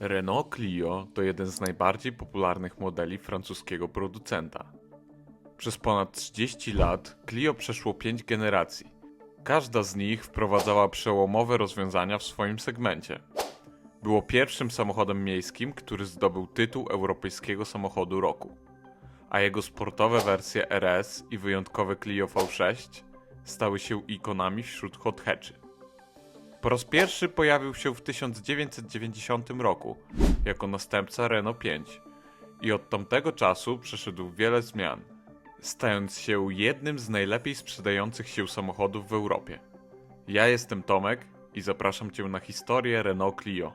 Renault Clio to jeden z najbardziej popularnych modeli francuskiego producenta. Przez ponad 30 lat Clio przeszło 5 generacji. Każda z nich wprowadzała przełomowe rozwiązania w swoim segmencie. Było pierwszym samochodem miejskim, który zdobył tytuł Europejskiego Samochodu Roku, a jego sportowe wersje RS i wyjątkowe Clio V6 stały się ikonami wśród hot hatchy. Po raz pierwszy pojawił się w 1990 roku jako następca Renault 5 i od tamtego czasu przeszedł wiele zmian, stając się jednym z najlepiej sprzedających się samochodów w Europie. Ja jestem Tomek i zapraszam Cię na historię Renault Clio.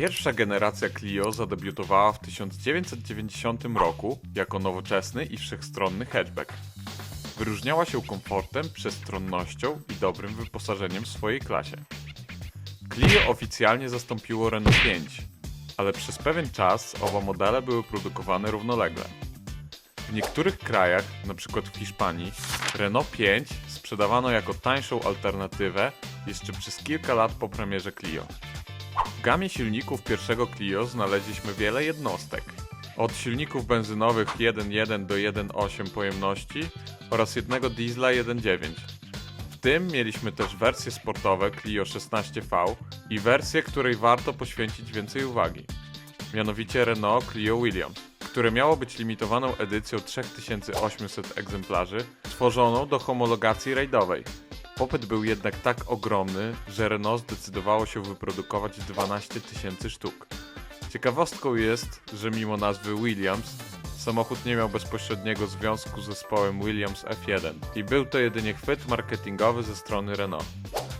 Pierwsza generacja Clio zadebiutowała w 1990 roku jako nowoczesny i wszechstronny hatchback. Wyróżniała się komfortem, przestronnością i dobrym wyposażeniem w swojej klasie. Clio oficjalnie zastąpiło Renault 5, ale przez pewien czas oba modele były produkowane równolegle. W niektórych krajach, np. w Hiszpanii, Renault 5 sprzedawano jako tańszą alternatywę jeszcze przez kilka lat po premierze Clio. W gamie silników pierwszego Clio znaleźliśmy wiele jednostek. Od silników benzynowych 1.1 do 1.8 pojemności oraz jednego diesla 1.9. W tym mieliśmy też wersje sportowe Clio 16V i wersję, której warto poświęcić więcej uwagi. Mianowicie Renault Clio Williams, które miało być limitowaną edycją 3800 egzemplarzy, stworzoną do homologacji rajdowej. Popyt był jednak tak ogromny, że Renault zdecydowało się wyprodukować 12 tysięcy sztuk. Ciekawostką jest, że mimo nazwy Williams, samochód nie miał bezpośredniego związku z zespołem Williams F1 i był to jedynie chwyt marketingowy ze strony Renault.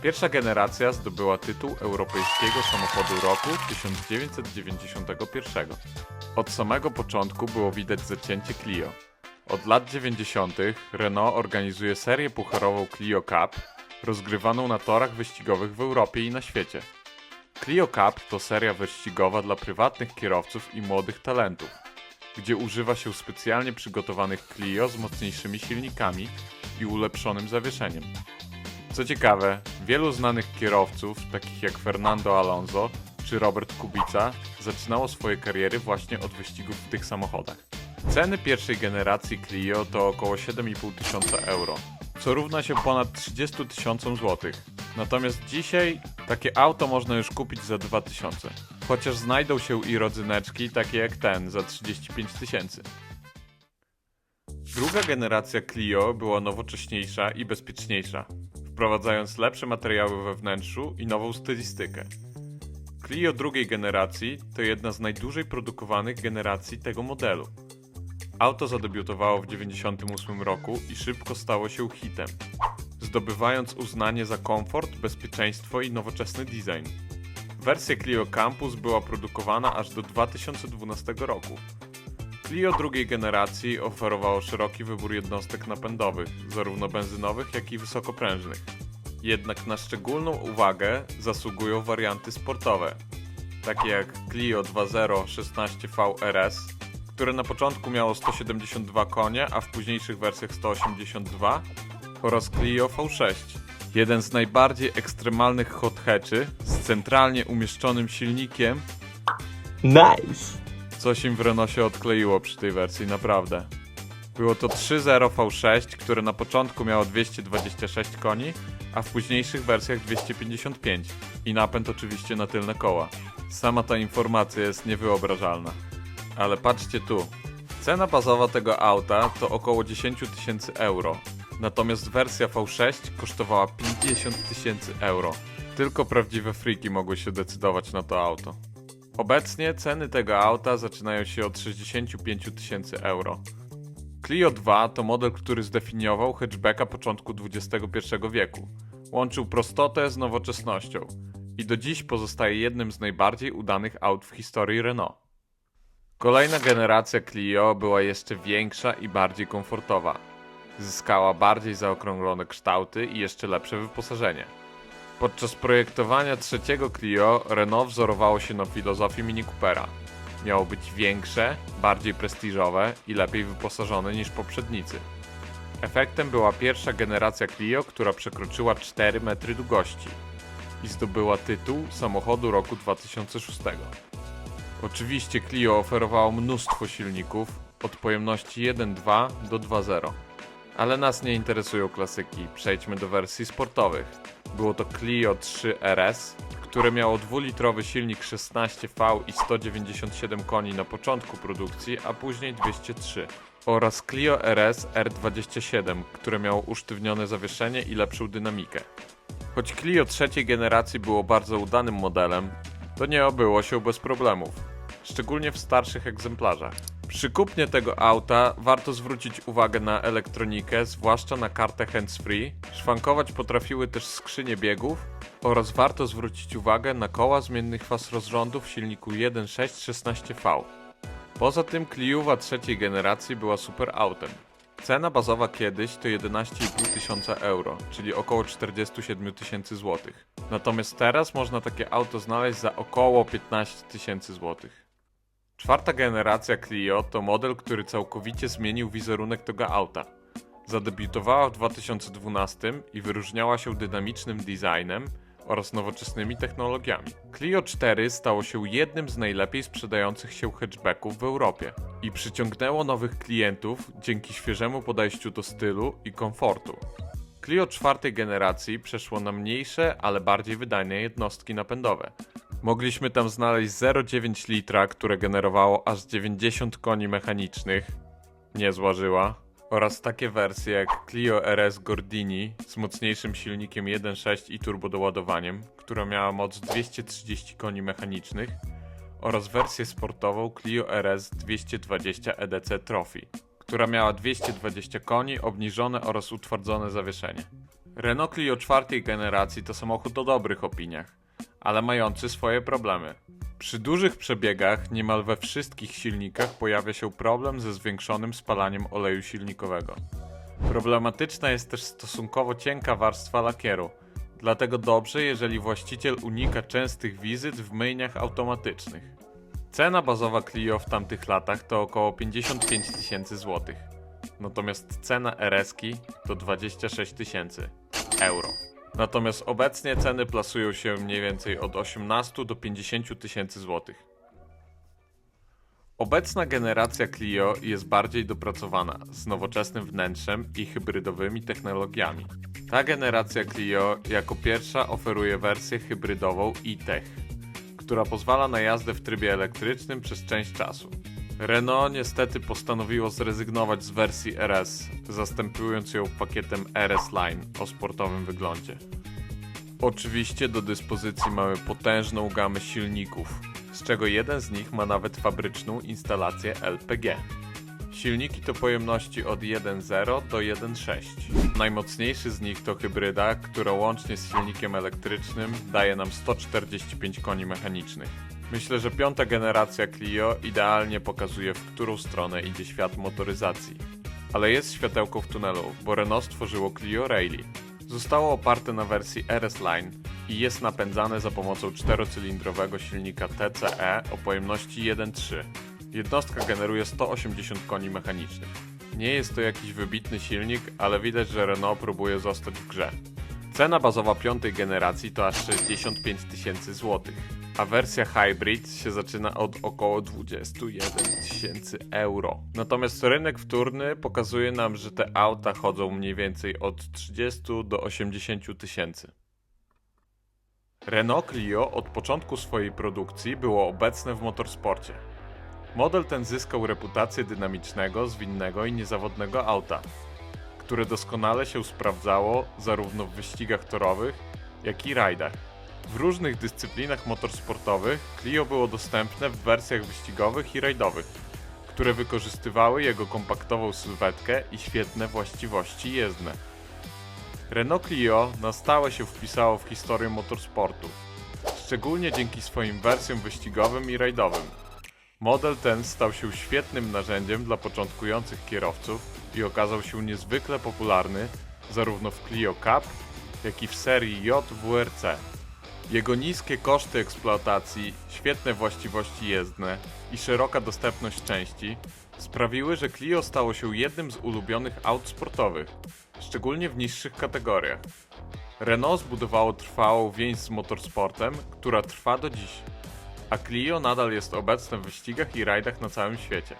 Pierwsza generacja zdobyła tytuł Europejskiego Samochodu Roku 1991. Od samego początku było widać zacięcie Clio. Od lat 90. Renault organizuje serię pucharową Clio Cup, rozgrywaną na torach wyścigowych w Europie i na świecie. Clio Cup to seria wyścigowa dla prywatnych kierowców i młodych talentów, gdzie używa się specjalnie przygotowanych Clio z mocniejszymi silnikami i ulepszonym zawieszeniem. Co ciekawe, wielu znanych kierowców, takich jak Fernando Alonso czy Robert Kubica, zaczynało swoje kariery właśnie od wyścigów w tych samochodach. Ceny pierwszej generacji Clio to około 7,5 tysiąca euro, co równa się ponad 30 tysiącom złotych. Natomiast dzisiaj takie auto można już kupić za 2000. Chociaż znajdą się i rodzyneczki takie jak ten za 35 tysięcy. Druga generacja Clio była nowocześniejsza i bezpieczniejsza, wprowadzając lepsze materiały we wnętrzu i nową stylistykę. Clio drugiej generacji to jedna z najdłużej produkowanych generacji tego modelu. Auto zadebiutowało w 1998 roku i szybko stało się hitem, zdobywając uznanie za komfort, bezpieczeństwo i nowoczesny design. Wersja Clio Campus była produkowana aż do 2012 roku. Clio drugiej generacji oferowało szeroki wybór jednostek napędowych, zarówno benzynowych, jak i wysokoprężnych. Jednak na szczególną uwagę zasługują warianty sportowe, takie jak Clio 2.0 16V RS, które na początku miało 172 konie, a w późniejszych wersjach 182 oraz Clio V6. Jeden z najbardziej ekstremalnych hot hatchy z centralnie umieszczonym silnikiem, Nice! coś im w Renaultie odkleiło przy tej wersji, naprawdę. Było to 3.0 V6, które na początku miało 226 koni, a w późniejszych wersjach 255 i napęd oczywiście na tylne koła. Sama ta informacja jest niewyobrażalna. Ale patrzcie tu. Cena bazowa tego auta to około 10 tysięcy euro. Natomiast wersja V6 kosztowała 50 tysięcy euro. Tylko prawdziwe freaki mogły się decydować na to auto. Obecnie ceny tego auta zaczynają się od 65 tysięcy euro. Clio 2 to model, który zdefiniował hatchbacka początku XXI wieku. Łączył prostotę z nowoczesnością i do dziś pozostaje jednym z najbardziej udanych aut w historii Renault. Kolejna generacja Clio była jeszcze większa i bardziej komfortowa. Zyskała bardziej zaokrąglone kształty i jeszcze lepsze wyposażenie. Podczas projektowania trzeciego Clio Renault wzorowało się na filozofii Mini Coopera. Miało być większe, bardziej prestiżowe i lepiej wyposażone niż poprzednicy. Efektem była pierwsza generacja Clio, która przekroczyła 4 metry długości i zdobyła tytuł samochodu roku 2006. Oczywiście Clio oferowało mnóstwo silników od pojemności 1.2 do 2.0. Ale nas nie interesują klasyki, przejdźmy do wersji sportowych. Było to Clio 3 RS, które miało dwulitrowy silnik 16V i 197 koni na początku produkcji, a później 203. Oraz Clio RS R27, które miało usztywnione zawieszenie i lepszą dynamikę. Choć Clio trzeciej generacji było bardzo udanym modelem, to nie obyło się bez problemów, szczególnie w starszych egzemplarzach. Przy kupnie tego auta warto zwrócić uwagę na elektronikę, zwłaszcza na kartę hands-free. Szwankować potrafiły też skrzynie biegów oraz warto zwrócić uwagę na koła zmiennych faz rozrządu w silniku 1.6 16V. Poza tym Cliuwa trzeciej generacji była super autem. Cena bazowa kiedyś to 11,5 tysiąca euro, czyli około 47 tysięcy złotych. Natomiast teraz można takie auto znaleźć za około 15 tysięcy złotych. Czwarta generacja Clio to model, który całkowicie zmienił wizerunek tego auta. Zadebiutowała w 2012 i wyróżniała się dynamicznym designem oraz nowoczesnymi technologiami. Clio 4 stało się jednym z najlepiej sprzedających się hatchbacków w Europie i przyciągnęło nowych klientów dzięki świeżemu podejściu do stylu i komfortu. Clio czwartej generacji przeszło na mniejsze, ale bardziej wydajne jednostki napędowe. Mogliśmy tam znaleźć 0,9 litra, które generowało aż 90 koni mechanicznych, nie złażyła, oraz takie wersje jak Clio RS Gordini z mocniejszym silnikiem 1.6 i turbodoładowaniem, która miała moc 230 koni mechanicznych, oraz wersję sportową Clio RS 220 EDC Trophy, która miała 220 koni, obniżone oraz utwardzone zawieszenie. Renault Clio czwartej generacji to samochód o dobrych opiniach, ale mający swoje problemy. Przy dużych przebiegach niemal we wszystkich silnikach pojawia się problem ze zwiększonym spalaniem oleju silnikowego. Problematyczna jest też stosunkowo cienka warstwa lakieru, dlatego dobrze, jeżeli właściciel unika częstych wizyt w myjniach automatycznych. Cena bazowa Clio w tamtych latach to około 55 tysięcy złotych, natomiast cena RS-ki to 26 tysięcy euro. Natomiast obecnie ceny plasują się mniej więcej od 18 do 50 tysięcy złotych. Obecna generacja Clio jest bardziej dopracowana, z nowoczesnym wnętrzem i hybrydowymi technologiami. Ta generacja Clio jako pierwsza oferuje wersję hybrydową e-Tech, która pozwala na jazdę w trybie elektrycznym przez część czasu. Renault niestety postanowiło zrezygnować z wersji RS, zastępując ją pakietem RS Line o sportowym wyglądzie. Oczywiście do dyspozycji mamy potężną gamę silników, z czego jeden z nich ma nawet fabryczną instalację LPG. Silniki to pojemności od 1.0 do 1.6. Najmocniejszy z nich to hybryda, która łącznie z silnikiem elektrycznym daje nam 145 koni mechanicznych. Myślę, że piąta generacja Clio idealnie pokazuje, w którą stronę idzie świat motoryzacji. Ale jest światełko w tunelu, bo Renault stworzyło Clio Rally. Zostało oparte na wersji RS Line i jest napędzane za pomocą czterocylindrowego silnika TCE o pojemności 1.3. Jednostka generuje 180 koni mechanicznych. Nie jest to jakiś wybitny silnik, ale widać, że Renault próbuje zostać w grze. Cena bazowa piątej generacji to aż 65 tysięcy złotych, a wersja Hybrid się zaczyna od około 21 tysięcy euro. Natomiast rynek wtórny pokazuje nam, że te auta chodzą mniej więcej od 30 do 80 tysięcy. Renault Clio od początku swojej produkcji było obecne w motorsporcie. Model ten zyskał reputację dynamicznego, zwinnego i niezawodnego auta, które doskonale się sprawdzało zarówno w wyścigach torowych, jak i rajdach. W różnych dyscyplinach motorsportowych Clio było dostępne w wersjach wyścigowych i rajdowych, które wykorzystywały jego kompaktową sylwetkę i świetne właściwości jezdne. Renault Clio na stałe się wpisało w historię motorsportu, szczególnie dzięki swoim wersjom wyścigowym i rajdowym. Model ten stał się świetnym narzędziem dla początkujących kierowców i okazał się niezwykle popularny zarówno w Clio Cup, jak i w serii J WRC. Jego niskie koszty eksploatacji, świetne właściwości jezdne i szeroka dostępność części sprawiły, że Clio stało się jednym z ulubionych aut sportowych, szczególnie w niższych kategoriach. Renault zbudowało trwałą więź z motorsportem, która trwa do dziś, a Clio nadal jest obecne w wyścigach i rajdach na całym świecie.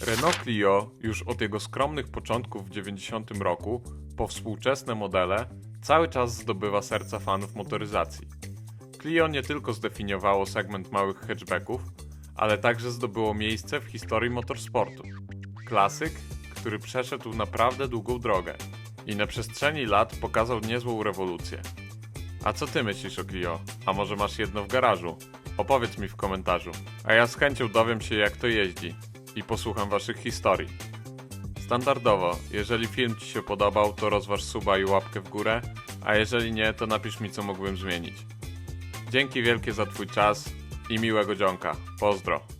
Renault Clio już od jego skromnych początków w 90 roku po współczesne modele cały czas zdobywa serca fanów motoryzacji. Clio nie tylko zdefiniowało segment małych hatchbacków, ale także zdobyło miejsce w historii motorsportu. Klasyk, który przeszedł naprawdę długą drogę i na przestrzeni lat pokazał niezłą rewolucję. A co ty myślisz o Clio? A może masz jedno w garażu? Opowiedz mi w komentarzu, a ja z chęcią dowiem się jak to jeździ i posłucham waszych historii. Standardowo, jeżeli film ci się podobał, to rozważ suba i łapkę w górę, a jeżeli nie, to napisz mi co mógłbym zmienić. Dzięki wielkie za twój czas i miłego dzionka. Pozdro.